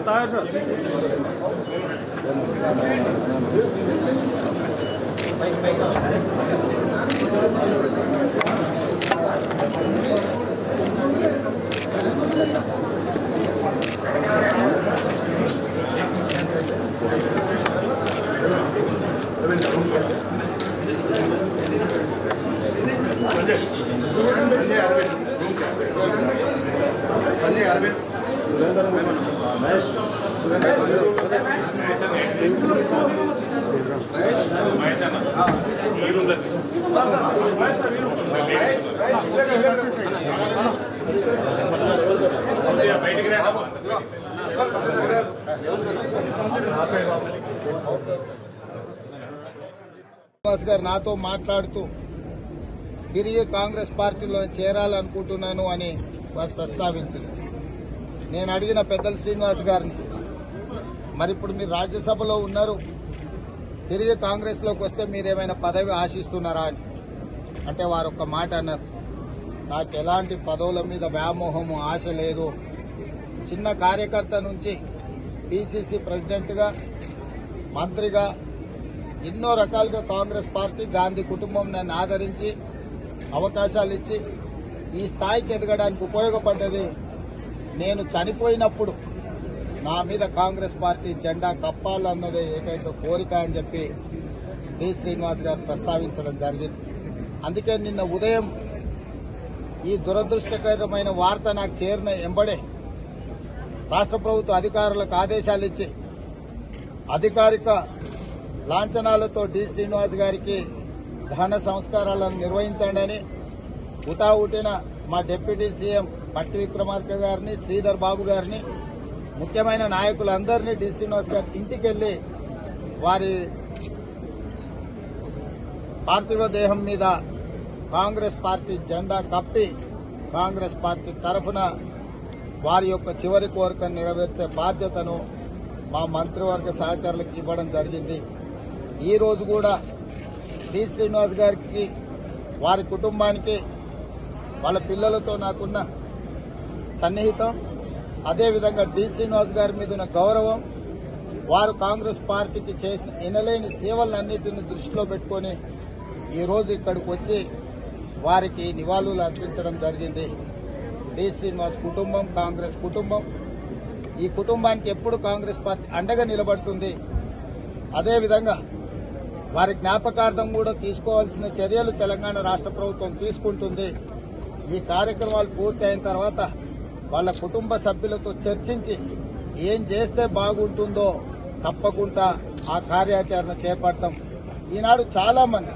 待着。ಸಂಜೆ ಯಾರು ಬೇಕು ಸುರೇಂದ್ರ గారు నాతో మాట్లాడుతూ తిరిగి కాంగ్రెస్ పార్టీలో చేరాలనుకుంటున్నాను అని వారు ప్రస్తావించింది నేను అడిగిన పెద్దల శ్రీనివాస్ గారిని మరి ఇప్పుడు మీరు రాజ్యసభలో ఉన్నారు తిరిగి కాంగ్రెస్లోకి వస్తే మీరేమైనా పదవి ఆశిస్తున్నారా? అని. అంటే వారు ఒక మాట అన్నారు నాకు ఎలాంటి పదవుల మీద వ్యామోహము ఆశ లేదు. చిన్న కార్యకర్త నుంచి పిసిసి ప్రెసిడెంట్గా మంత్రిగా ఎన్నో రకాలుగా కాంగ్రెస్ పార్టీ గాంధీ కుటుంబం నన్ను ఆదరించి అవకాశాలు ఇచ్చి ఈ స్థాయికి ఎదగడానికి ఉపయోగపడ్డది నేను చనిపోయినప్పుడు నా మీద కాంగ్రెస్ పార్టీ జెండా కప్పాలన్నదే ఏకైక కోరిక అని చెప్పి డి శ్రీనివాస్ గారు ప్రస్తావించడం జరిగింది. అందుకే నిన్న ఉదయం ఈ దురదృష్టకరమైన వార్త నాకు చేరిన ఎంబడే రాష్ట్ర ప్రభుత్వ అధికారులకు ఆదేశాలు ఇచ్చి అధికారిక లాంఛనాలతో డి శ్రీనివాస్ గారికి దహన సంస్కారాలను నిర్వహించండి అని ఉటావుటిన మా డిప్యూటీ సీఎం పట్టి విక్రమార్క గారిని శ్రీధర్ బాబు గారిని ముఖ్యమైన నాయకులందరినీ డి శ్రీనివాస్ గారి ఇంటికి వెళ్ళి వారి పార్థివ దేహం మీద కాంగ్రెస్ పార్టీ జెండా కప్పి కాంగ్రెస్ పార్టీ తరఫున వారి యొక్క చివరి కోరికను నెరవేర్చే బాధ్యతను మా మంత్రివర్గ సహచరులకు ఇవ్వడం జరిగింది. ఈ రోజు కూడా డి శ్రీనివాస్ గారికి వారి కుటుంబానికి వాళ్ళ పిల్లలతో నాకున్న సన్నిహితం. అదేవిధంగా డి. శ్రీనివాస్ గారి మీద ఉన్న గౌరవం వారు కాంగ్రెస్ పార్టీకి చేసిన ఇనలేని సేవలన్నింటిని దృష్టిలో పెట్టుకొని ఈరోజు ఇక్కడికి వచ్చి వారికి నివాళులు అర్పించడం జరిగింది. డి. శ్రీనివాస్ కుటుంబం కాంగ్రెస్ కుటుంబం. ఈ కుటుంబానికి ఎప్పుడు కాంగ్రెస్ పార్టీ అండగా నిలబడుతుంది? అదేవిధంగా వారి జ్ఞాపకార్థం కూడా తీసుకోవాల్సిన చర్యలు తెలంగాణ రాష్ట్ర ప్రభుత్వం తీసుకుంటుంది. ఈ కార్యక్రమాలు పూర్తి అయిన తర్వాత వాళ్ళ కుటుంబ సభ్యులతో చర్చించి ఏం చేస్తే బాగుంటుందో తప్పకుండా ఆ కార్యాచరణ చేపడతాం. ఈనాడు చాలా మంది